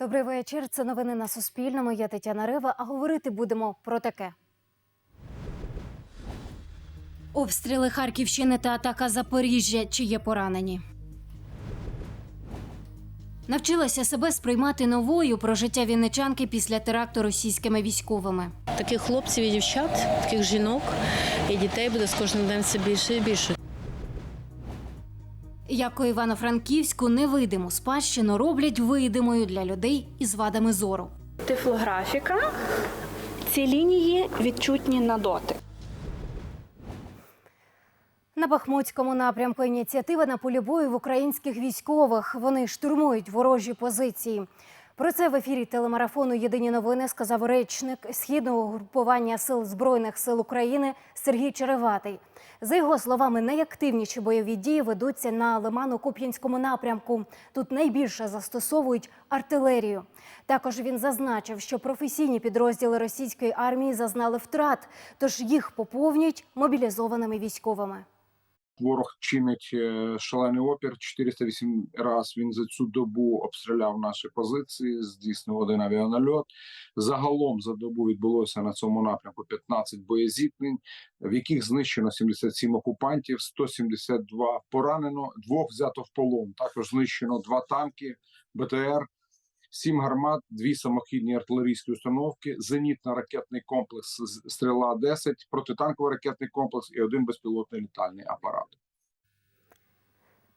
Добрий вечір. Це новини на Суспільному. Я Тетяна Рева. А говорити будемо про таке. Обстріли Харківщини та атака Запоріжжя. Чи є поранені? Навчилася себе сприймати новою про життя вінничанки після теракту російськими військовими. Таких хлопців і дівчат, таких жінок і дітей буде з кожним днем все більше і більше. Як у Івано-Франківську невидиму спадщину роблять видимою для людей із вадами зору. Тифлографіка. Ці лінії відчутні на дотик. На Бахмутському напрямку ініціатива на полі бою в українських військових. Вони штурмують ворожі позиції. Про це в ефірі телемарафону Єдині новини сказав речник східного групування сил збройних сил України Сергій Череватий. За його словами, найактивніші бойові дії ведуться на Лимано-Куп'янському напрямку. Тут найбільше застосовують артилерію. Також він зазначив, що професійні підрозділи російської армії зазнали втрат, тож їх поповнюють мобілізованими військовими. Ворог чинить е, шалений опір. 408 раз він за цю добу обстріляв наші позиції, здійснив один авіанальот. Загалом за добу відбулося на цьому напрямку 15 боєзіткнень, в яких знищено 77 окупантів, 172 поранено, двох взято в полон. Також знищено два танки, БТР, сім гармат, дві самохідні артилерійські установки, зенітно-ракетний комплекс стріла 10 протитанковий ракетний комплекс і один безпілотний літальний апарат.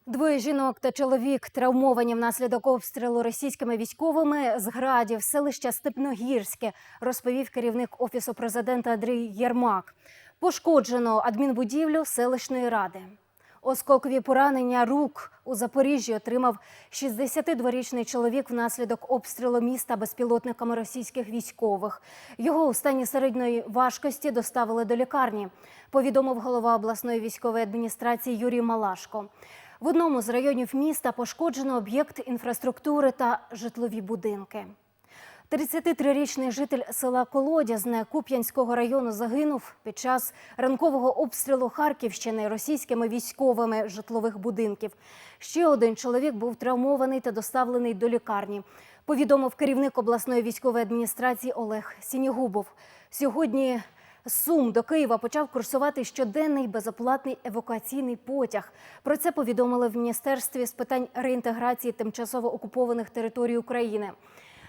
Двоє жінок та чоловік травмовані внаслідок обстрілу російськими військовими з градів селища Степногірське, розповів керівник офісу президента Андрій Єрмак. Пошкоджено адмінбудівлю селищної ради. Осколкові поранення рук у Запоріжжі отримав 62-річний чоловік внаслідок обстрілу міста безпілотниками російських військових. Його у стані середньої важкості доставили до лікарні, повідомив голова обласної військової адміністрації Юрій Малашко. В одному з районів міста пошкоджено об'єкт інфраструктури та житлові будинки. 33-річний житель села Колодязне Куп'янського району загинув під час ранкового обстрілу Харківщини російськими військовими житлових будинків. Ще один чоловік був травмований та доставлений до лікарні. Повідомив керівник обласної військової адміністрації Олег Сінігубов. Сьогодні Сум до Києва почав курсувати щоденний безоплатний евакуаційний потяг. Про це повідомили в міністерстві з питань реінтеграції тимчасово окупованих територій України.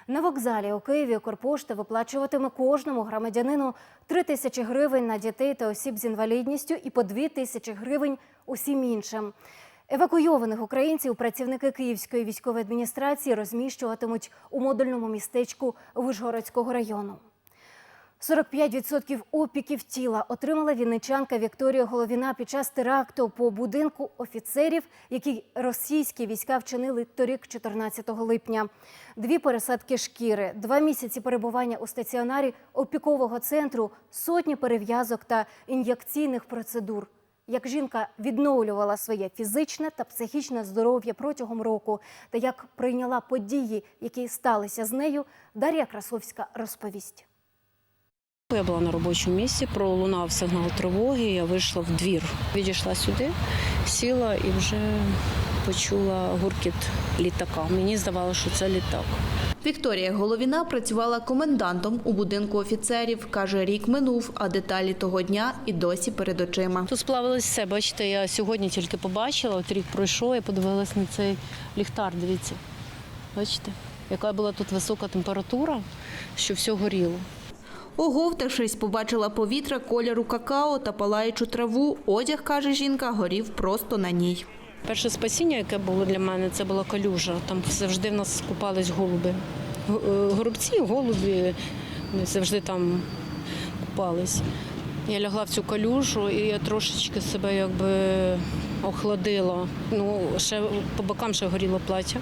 На вокзалі у Києві Укрпошта виплачуватиме кожному громадянину 3 тисячі гривень на дітей та осіб з інвалідністю і по 2 тисячі гривень усім іншим. Евакуйованих українців працівники Київської військової адміністрації розміщуватимуть у модульному містечку Вишгородського району. 45% опіків тіла отримала вінничанка Вікторія Головіна під час теракту по будинку офіцерів, який російські війська вчинили торік, 14 липня. Дві пересадки шкіри, два місяці перебування у стаціонарі опікового центру, сотні перев'язок та ін'єкційних процедур. Як жінка відновлювала своє фізичне та психічне здоров'я протягом року, та як прийняла події, які сталися з нею, Дар'я Красовська розповість. Я була на робочому місці, пролунав сигнал тривоги. Я вийшла в двір. Відійшла сюди, сіла і вже почула гуркіт літака. Мені здавалося, що це літак. Вікторія Головіна працювала комендантом у будинку офіцерів. Каже, рік минув, а деталі того дня і досі перед очима. Тут сплавилось все. Бачите, я сьогодні тільки побачила, от рік пройшов, я подивилась на цей ліхтар. Дивіться, бачите, яка була тут висока температура, що все горіло. Оговтавшись, побачила повітря кольору какао та палаючу траву. Одяг, каже жінка, горів просто на ній. Перше спасіння, яке було для мене, це була калюжа. Там завжди в нас купались голуби. Е, Горобці, голуби завжди там купались. Я лягла в цю калюжу і я трошечки себе якби охладила. Ну, ще по бокам ще горіло плаття.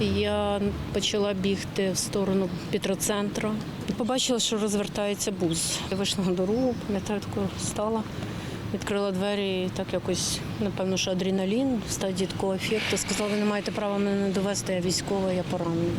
Я почала бігти в сторону Петроцентру. Побачила, що розвертається бус. Я вийшла на дорогу, пам'ятаю, таку стала, відкрила двері і так якось, напевно, що адреналін стадії такого ефекту. Сказала, ви не маєте права мене довести, я військова, я поранена.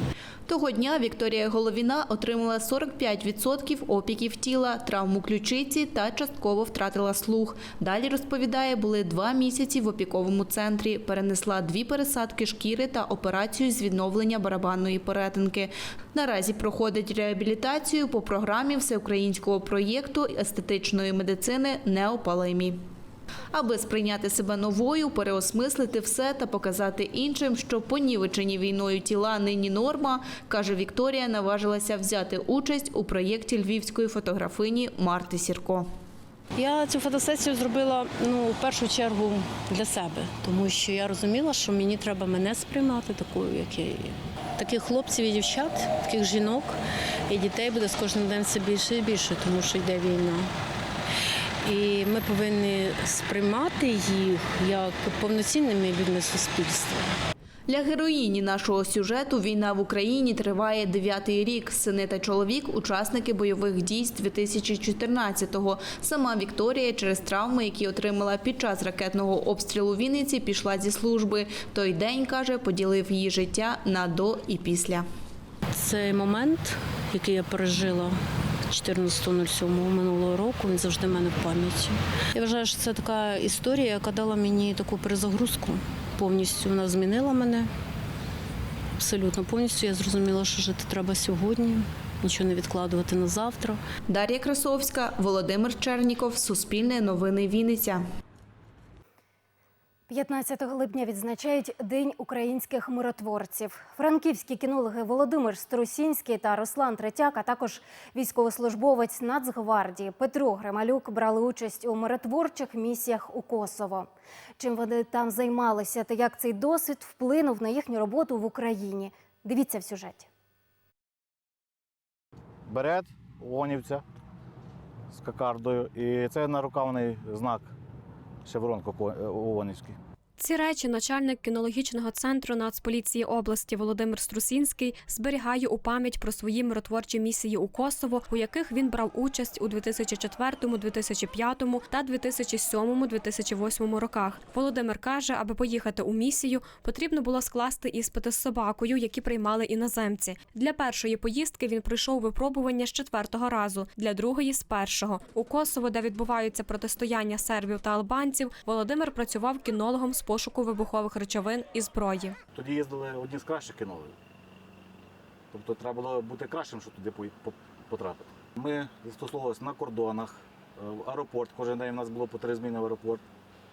Того дня Вікторія Головіна отримала 45% опіків тіла, травму ключиці та частково втратила слух. Далі розповідає, були два місяці в опіковому центрі. Перенесла дві пересадки шкіри та операцію з відновлення барабанної перетинки. Наразі проходить реабілітацію по програмі всеукраїнського проєкту естетичної медицини Неопалемі. Аби сприйняти себе новою, переосмислити все та показати іншим, що понівечені війною тіла нині норма, каже Вікторія, наважилася взяти участь у проєкті львівської фотографині Марти Сірко. Я цю фотосесію зробила ну, в першу чергу для себе, тому що я розуміла, що мені треба мене сприймати такою, як я є. Таких хлопців і дівчат, таких жінок і дітей буде з кожним днем все більше і більше, тому що йде війна. І ми повинні сприймати їх як повноцінними людьми суспільства. Для героїні нашого сюжету війна в Україні триває дев'ятий рік. Сини та чоловік – учасники бойових дій з 2014-го. Сама Вікторія через травми, які отримала під час ракетного обстрілу Вінниці, пішла зі служби. Той день, каже, поділив її життя на до і після. Цей момент, який я пережила 14.07 минулого року, він завжди в мене в пам'яті. Я вважаю, що це така історія, яка дала мені таку перезагрузку. Повністю вона змінила мене. Абсолютно повністю я зрозуміла, що жити треба сьогодні, нічого не відкладувати на завтра. Дар'я Красовська, Володимир Черніков, Суспільне новини Вінниця. 15 липня відзначають День українських миротворців. Франківські кінологи Володимир Струсінський та Руслан Третяк, а також військовослужбовець Нацгвардії Петро Грималюк брали участь у миротворчих місіях у Косово. Чим вони там займалися та як цей досвід вплинув на їхню роботу в Україні? Дивіться в сюжеті. берет ООНівця з кокардою. І це нарукавний знак se volankopuoleniski. Eh, Ці речі начальник кінологічного центру Нацполіції області Володимир Струсінський зберігає у пам'ять про свої миротворчі місії у Косово, у яких він брав участь у 2004, 2005 та 2007, 2008 роках. Володимир каже, аби поїхати у місію, потрібно було скласти іспити з собакою, які приймали іноземці. Для першої поїздки він пройшов випробування з четвертого разу, для другої з першого. У Косово, де відбуваються протистояння сербів та албанців, Володимир працював кінологом з пошуку вибухових речовин і зброї. Тоді їздили одні з кращих кінологів. Тобто треба було бути кращим, щоб туди по- потрапити. Ми застосовувалися на кордонах, е, в аеропорт. Кожен день у нас було по три зміни в аеропорт.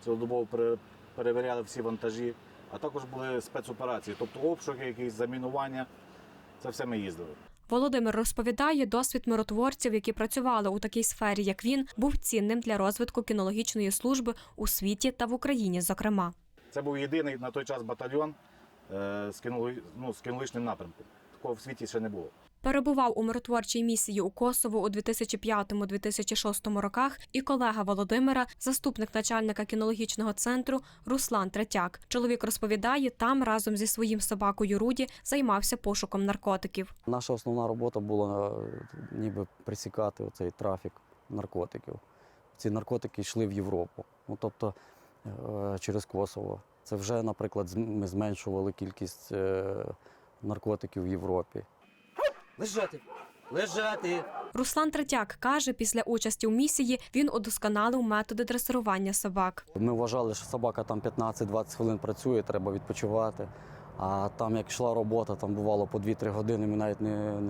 Цілодобово пере- перевіряли всі вантажі, а також були спецоперації, тобто обшуки, якісь замінування. Це все ми їздили. Володимир розповідає, досвід миротворців, які працювали у такій сфері, як він, був цінним для розвитку кінологічної служби у світі та в Україні, зокрема. Це був єдиний на той час батальйон е, з, ну, з кінологічним напрямком. Такого в світі ще не було. Перебував у миротворчій місії у Косово у 2005-2006 роках і колега Володимира, заступник начальника кінологічного центру Руслан Третяк. Чоловік розповідає, там разом зі своїм собакою Руді займався пошуком наркотиків. Наша основна робота була е, ніби присікати цей трафік наркотиків. Ці наркотики йшли в Європу, ну, тобто через Косово. Це вже, наприклад, ми зменшували кількість е, наркотиків в Європі. Лежати! Лежати! Руслан Третяк каже, після участі у місії він удосконалив методи дресирування собак. Ми вважали, що собака там 15-20 хвилин працює, треба відпочивати. А там, як йшла робота, там бувало по 2-3 години. Ми навіть не,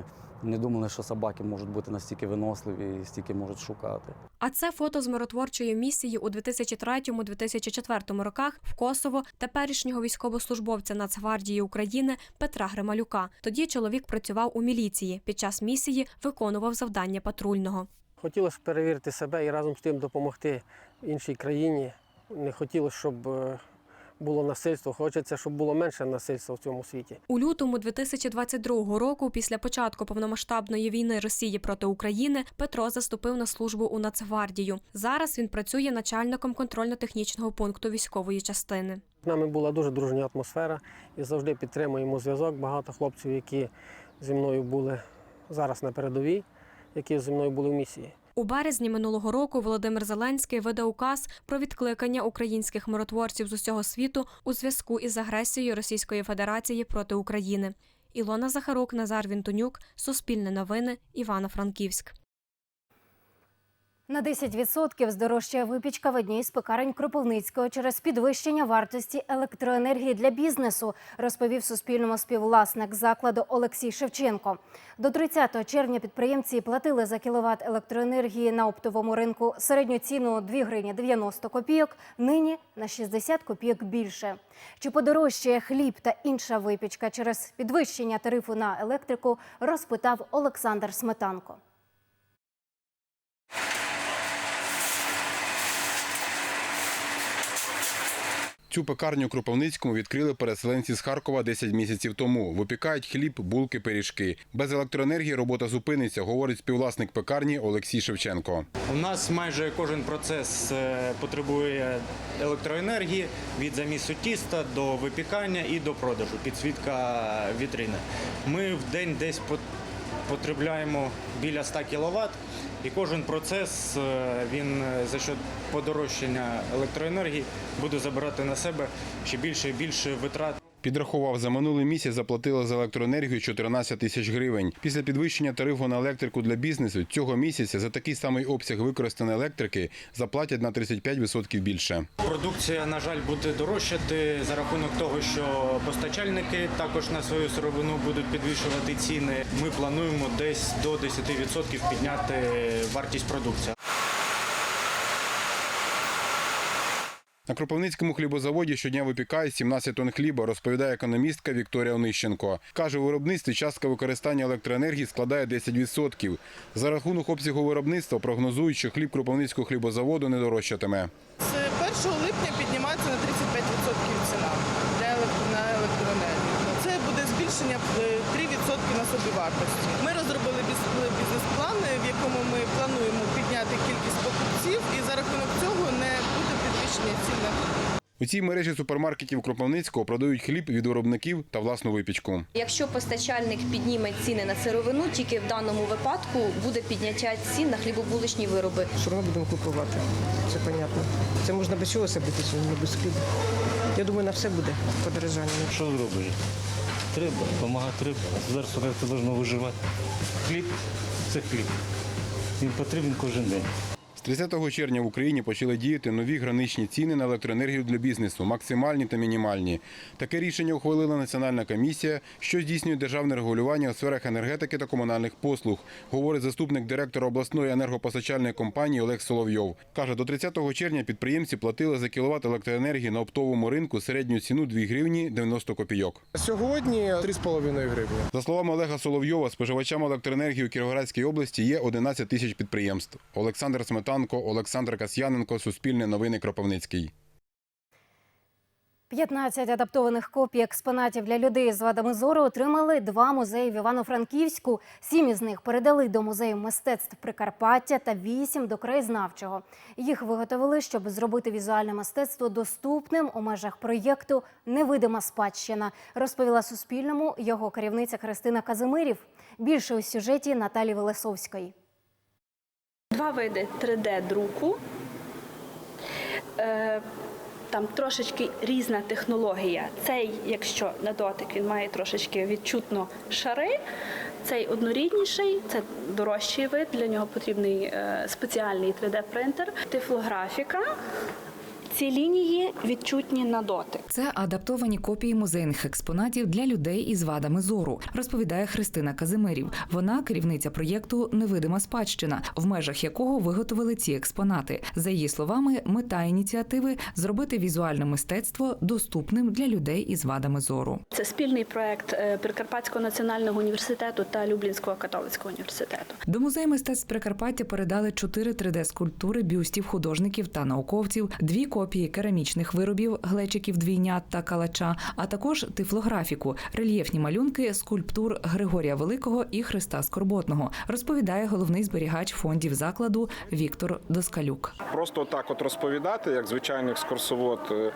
не, думали, що собаки можуть бути настільки виносливі і стільки можуть шукати. А це фото з миротворчої місії у 2003-2004 роках в Косово теперішнього військовослужбовця Нацгвардії України Петра Грималюка. Тоді чоловік працював у міліції. Під час місії виконував завдання патрульного. Хотілося перевірити себе і разом з тим допомогти іншій країні. Не хотілося, щоб е, було насильство. Хочеться, щоб було менше насильства в цьому світі. У лютому 2022 року, після початку повномасштабної війни Росії проти України, Петро заступив на службу у Нацгвардію. Зараз він працює начальником контрольно-технічного пункту військової частини. З нами була дуже дружня атмосфера і завжди підтримуємо зв'язок. Багато хлопців, які зі мною були зараз на передовій, які зі мною були в місії. У березні минулого року Володимир Зеленський видав указ про відкликання українських миротворців з усього світу у зв'язку із агресією Російської Федерації проти України. Ілона Захарук, Назар Вінтонюк, Суспільне новини, Івано-Франківськ. На 10% здорожчає випічка в одній з пекарень Кропивницького через підвищення вартості електроенергії для бізнесу, розповів Суспільному співвласник закладу Олексій Шевченко. До 30 червня підприємці платили за кіловат електроенергії на оптовому ринку середню ціну 2 гривні 90 копійок, нині на 60 копійок більше. Чи подорожчає хліб та інша випічка через підвищення тарифу на електрику, розпитав Олександр Сметанко. Цю пекарню у Кропивницькому відкрили переселенці з Харкова 10 місяців тому. Випікають хліб, булки, пиріжки. Без електроенергії робота зупиниться, говорить співвласник пекарні Олексій Шевченко. У нас майже кожен процес е, потребує електроенергії від замісу тіста до випікання і до продажу, підсвітка вітрини. Ми в день десь пот- потребляємо біля 100 кВт, і кожен процес е, він е, за счет подорожчання електроенергії буде забирати на себе ще більше і більше витрат. Підрахував, за минулий місяць заплатили за електроенергію 14 тисяч гривень. Після підвищення тарифу на електрику для бізнесу цього місяця за такий самий обсяг використаної електрики заплатять на 35% більше. Продукція, на жаль, буде дорожчати за рахунок того, що постачальники також на свою сировину будуть підвищувати ціни. Ми плануємо десь до 10% підняти вартість продукції. На Кропивницькому хлібозаводі щодня випікають 17 тонн хліба, розповідає економістка Вікторія Онищенко. Каже, у виробництві частка використання електроенергії складає 10%. За рахунок обсягу виробництва прогнозують, що хліб Кропивницького хлібозаводу не дорожчатиме. З 1 липня піднімається на 35% ціна для електро- на електроенергію. Це буде збільшення е, 3% на собівартості. Ми розробили біс- бізнес-план, в якому ми плануємо підняти кількість покупців, і за рахунок цього не буде підвищення цін на хліб. У цій мережі супермаркетів Кропивницького продають хліб від виробників та власну випічку. Якщо постачальник підніме ціни на сировину, тільки в даному випадку буде підняття цін на хлібобуличні вироби. Що ми будемо купувати? Це понятно. Це можна без чого себе без хліба. Я думаю, на все буде подорожання. Що зробиш? Треба, допомагати треба. Як повинно виживати. Хліб це хліб. Він потрібен кожен день. З 30 червня в Україні почали діяти нові граничні ціни на електроенергію для бізнесу, максимальні та мінімальні. Таке рішення ухвалила Національна комісія, що здійснює державне регулювання у сферах енергетики та комунальних послуг, говорить заступник директора обласної енергопостачальної компанії Олег Соловйов. Каже, до 30 червня підприємці платили за кіловат електроенергії на оптовому ринку середню ціну 2 гривні 90 копійок. Сьогодні 3,5 гривні. За словами Олега Соловйова, споживачами електроенергії у Кіровоградській області є 11 тисяч підприємств. Олександр Сметанко, Олександр Касьяненко, Суспільне новини Кропивницький. 15 адаптованих копій експонатів для людей з вадами зору отримали два музеї в Івано-Франківську. Сім із них передали до музею мистецтв Прикарпаття та вісім до краєзнавчого. Їх виготовили, щоб зробити візуальне мистецтво доступним у межах проєкту Невидима спадщина, розповіла Суспільному його керівниця Христина Казимирів. Більше у сюжеті Наталі Велесовської. Два види 3D-друку. Е, Там трошечки різна технологія. Цей, якщо на дотик, він має трошечки відчутно шари. Цей однорідніший, це дорожчий вид. Для нього потрібний е, спеціальний 3D-принтер. Тифлографіка. Ці лінії відчутні на дотик. Це адаптовані копії музейних експонатів для людей із вадами зору, розповідає Христина Казимирів. Вона керівниця проєкту Невидима спадщина, в межах якого виготовили ці експонати. За її словами, мета ініціативи зробити візуальне мистецтво доступним для людей із вадами зору. Це спільний проект е, Прикарпатського національного університету та Люблінського католицького університету. До музею мистецтв Прикарпаття передали чотири 3D-скульптури бюстів художників та науковців, дві копії керамічних виробів глечиків двійнят та калача, а також тифлографіку, рельєфні малюнки скульптур Григорія Великого і Христа Скорботного, розповідає головний зберігач фондів закладу Віктор Доскалюк. Просто так от розповідати, як звичайний екскурсовод, е,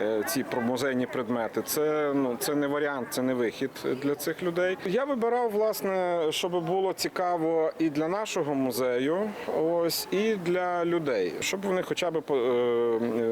е, ці музейні предмети, це ну це не варіант, це не вихід для цих людей. Я вибирав, власне, щоб було цікаво і для нашого музею, ось і для людей, щоб вони хоча б е,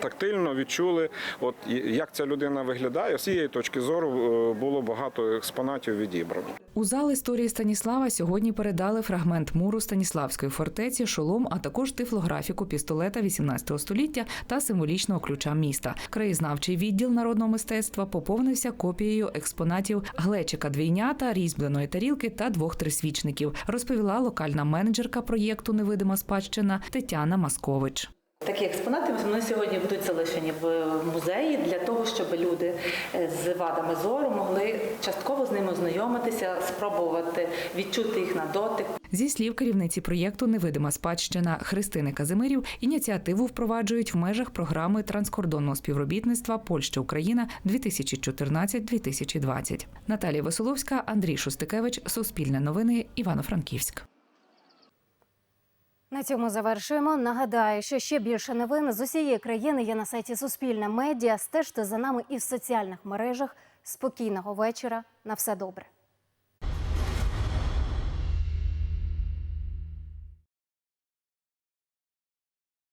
тактильно відчули, от як ця людина виглядає. З цієї точки зору е, було багато експонатів відібрано. У зал історії Станіслава сьогодні передали фрагмент муру Станіславської фортеці, шолом, а також тифлографіку пістолета 18 століття та символічного ключа міста. Краєзнавчий відділ народного мистецтва поповнився копією експонатів глечика двійнята, різьбленої тарілки та двох трисвічників, розповіла локальна менеджерка проєкту Невидима спадщина Тетяна Маскович. Такі експонати вони сьогодні будуть залишені в музеї для того, щоб люди е, з вадами зору могли частково з ними ознайомитися, спробувати відчути їх на дотик. Зі слів керівниці проєкту Невидима спадщина Христини Казимирів ініціативу впроваджують в межах програми транскордонного співробітництва Польща Україна 2014-2020. Наталія Веселовська, Андрій Шустикевич, Суспільне новини, Івано-Франківськ. На цьому завершуємо. Нагадаю, що ще більше новин з усієї країни є на сайті Суспільне медіа. Стежте за нами і в соціальних мережах. Спокійного вечора. На все добре.